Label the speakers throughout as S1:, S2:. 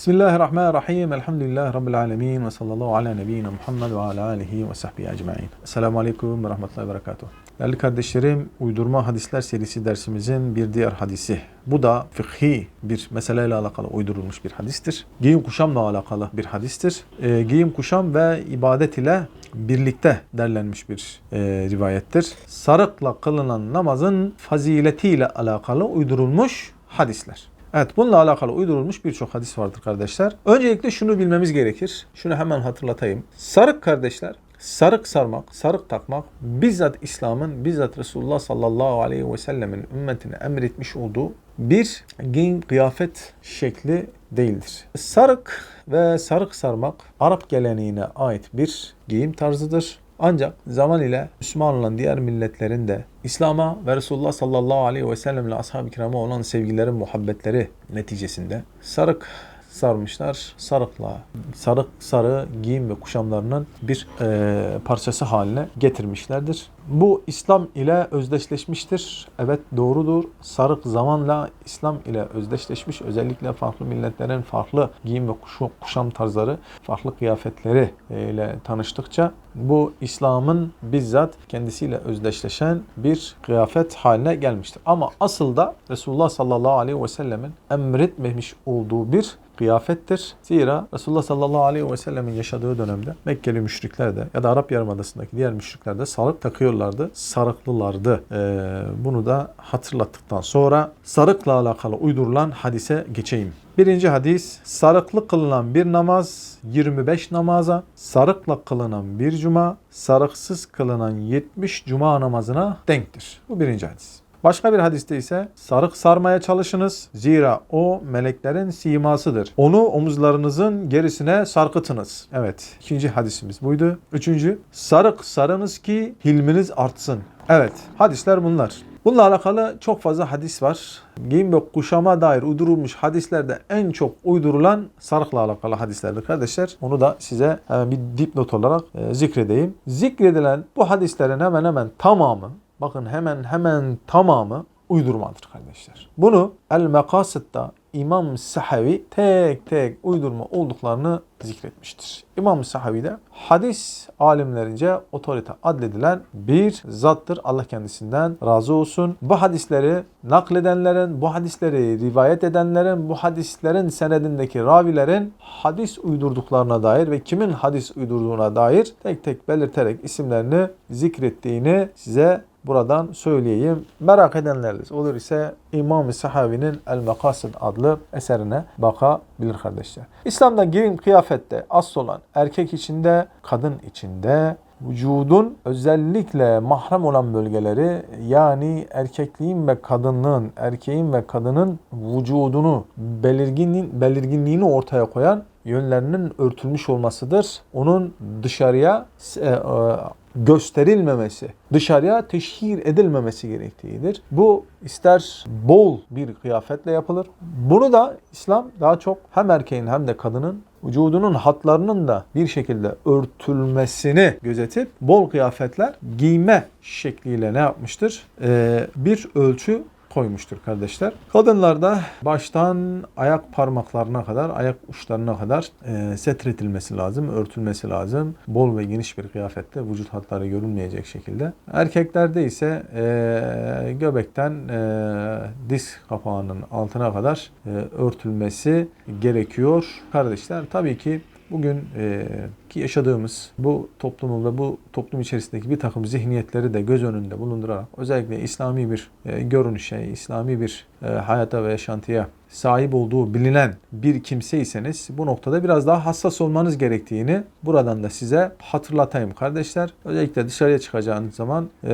S1: Bismillahirrahmanirrahim. Elhamdülillahi Rabbil alemin. Ve sallallahu ala nebiyyina Muhammed ve ala alihi ve sahbihi ecma'in. Esselamu aleyküm ve rahmetullahi ve berekatuhu. Değerli kardeşlerim, uydurma hadisler serisi dersimizin bir diğer hadisi. Bu da fıkhi bir meseleyle alakalı uydurulmuş bir hadistir. Giyim kuşamla alakalı bir hadistir. E, giyim kuşam ve ibadet ile birlikte derlenmiş bir e, rivayettir. Sarıkla kılınan namazın faziletiyle alakalı uydurulmuş hadisler. Evet bununla alakalı uydurulmuş birçok hadis vardır kardeşler. Öncelikle şunu bilmemiz gerekir. Şunu hemen hatırlatayım. Sarık kardeşler, sarık sarmak, sarık takmak bizzat İslam'ın, bizzat Resulullah sallallahu aleyhi ve sellemin ümmetine emretmiş olduğu bir giyim kıyafet şekli değildir. Sarık ve sarık sarmak Arap geleneğine ait bir giyim tarzıdır. Ancak zaman ile Müslüman olan diğer milletlerin de İslam'a ve Resulullah sallallahu aleyhi ve sellem ile ashab-ı kirama olan sevgilerin muhabbetleri neticesinde sarık sarmışlar. Sarıkla, sarık sarı giyim ve kuşamlarının bir e, parçası haline getirmişlerdir. Bu İslam ile özdeşleşmiştir. Evet doğrudur. Sarık zamanla İslam ile özdeşleşmiş. Özellikle farklı milletlerin farklı giyim ve kuşam tarzları, farklı kıyafetleri e, ile tanıştıkça bu İslam'ın bizzat kendisiyle özdeşleşen bir kıyafet haline gelmiştir. Ama asıl da Resulullah sallallahu aleyhi ve sellemin emretmemiş olduğu bir kıyafettir. Zira Resulullah sallallahu aleyhi ve sellemin yaşadığı dönemde Mekkeli müşrikler de ya da Arap Yarımadası'ndaki diğer müşrikler de sarık takıyorlardı, sarıklılardı. Ee, bunu da hatırlattıktan sonra sarıkla alakalı uydurulan hadise geçeyim. Birinci hadis, sarıklı kılınan bir namaz 25 namaza, sarıkla kılınan bir cuma, sarıksız kılınan 70 cuma namazına denktir. Bu birinci hadis. Başka bir hadiste ise sarık sarmaya çalışınız. Zira o meleklerin simasıdır. Onu omuzlarınızın gerisine sarkıtınız. Evet ikinci hadisimiz buydu. Üçüncü sarık sarınız ki hilminiz artsın. Evet hadisler bunlar. Bununla alakalı çok fazla hadis var. Giyim ve kuşama dair uydurulmuş hadislerde en çok uydurulan sarıkla alakalı hadislerdir kardeşler. Onu da size hemen bir dipnot olarak e, zikredeyim. Zikredilen bu hadislerin hemen hemen tamamı bakın hemen hemen tamamı uydurmadır kardeşler. Bunu El Mekasıt'ta İmam Sahavi tek tek uydurma olduklarını zikretmiştir. İmam Sahavi de hadis alimlerince otorite adledilen bir zattır. Allah kendisinden razı olsun. Bu hadisleri nakledenlerin, bu hadisleri rivayet edenlerin, bu hadislerin senedindeki ravilerin hadis uydurduklarına dair ve kimin hadis uydurduğuna dair tek tek belirterek isimlerini zikrettiğini size buradan söyleyeyim. Merak edenleriniz olur ise İmam-ı Sahavi'nin El Mekasid adlı eserine bakabilir kardeşler. İslam'da giyim kıyafette asıl olan erkek içinde, kadın içinde vücudun özellikle mahrem olan bölgeleri yani erkekliğin ve kadınlığın, erkeğin ve kadının vücudunu belirginliğin, belirginliğini ortaya koyan yönlerinin örtülmüş olmasıdır. Onun dışarıya e, e, gösterilmemesi, dışarıya teşhir edilmemesi gerektiğidir. Bu ister bol bir kıyafetle yapılır. Bunu da İslam daha çok hem erkeğin hem de kadının vücudunun hatlarının da bir şekilde örtülmesini gözetip bol kıyafetler giyme şekliyle ne yapmıştır? Ee, bir ölçü koymuştur kardeşler. Kadınlarda baştan ayak parmaklarına kadar, ayak uçlarına kadar e, setretilmesi lazım, örtülmesi lazım. Bol ve geniş bir kıyafette vücut hatları görünmeyecek şekilde. Erkeklerde ise e, göbekten e, diz kapağının altına kadar e, örtülmesi gerekiyor. Kardeşler tabii ki bugün e, ki yaşadığımız bu toplumun ve bu toplum içerisindeki bir takım zihniyetleri de göz önünde bulundurarak özellikle İslami bir e, görünüşe, İslami bir e, hayata ve yaşantıya sahip olduğu bilinen bir kimseyseniz bu noktada biraz daha hassas olmanız gerektiğini buradan da size hatırlatayım kardeşler. Özellikle dışarıya çıkacağınız zaman e,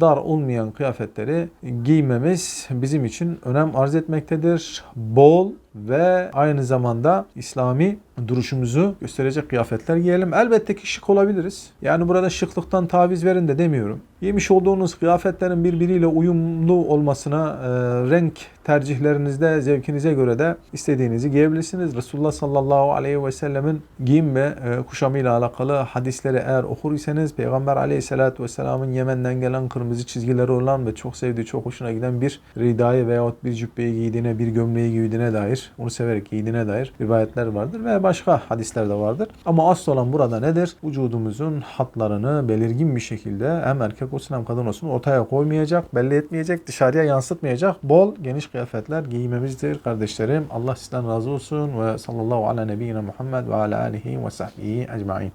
S1: dar olmayan kıyafetleri giymemiz bizim için önem arz etmektedir. Bol ve aynı zamanda İslami duruşumuzu gösterecek kıyafetler giyelim. Elbette ki şık olabiliriz. Yani burada şıklıktan taviz verin de demiyorum. Yemiş olduğunuz kıyafetlerin birbiriyle uyumlu olmasına, e, renk tercihlerinizde, zevkiniz keyfinize göre de istediğinizi giyebilirsiniz. Resulullah sallallahu aleyhi ve sellemin giyim ve e, kuşamıyla alakalı hadisleri eğer okur iseniz Peygamber aleyhissalatü vesselamın Yemen'den gelen kırmızı çizgileri olan ve çok sevdiği, çok hoşuna giden bir ridayı veyahut bir cübbeyi giydiğine, bir gömleği giydiğine dair, onu severek giydiğine dair rivayetler vardır ve başka hadisler de vardır. Ama asıl olan burada nedir? Vücudumuzun hatlarını belirgin bir şekilde hem erkek olsun hem kadın olsun ortaya koymayacak, belli etmeyecek, dışarıya yansıtmayacak bol geniş kıyafetler giymemizdir kardeşlerim. Allah sizden razı olsun ve sallallahu ala nebiyyina Muhammed ve ala alihi ve sahbihi ecmain.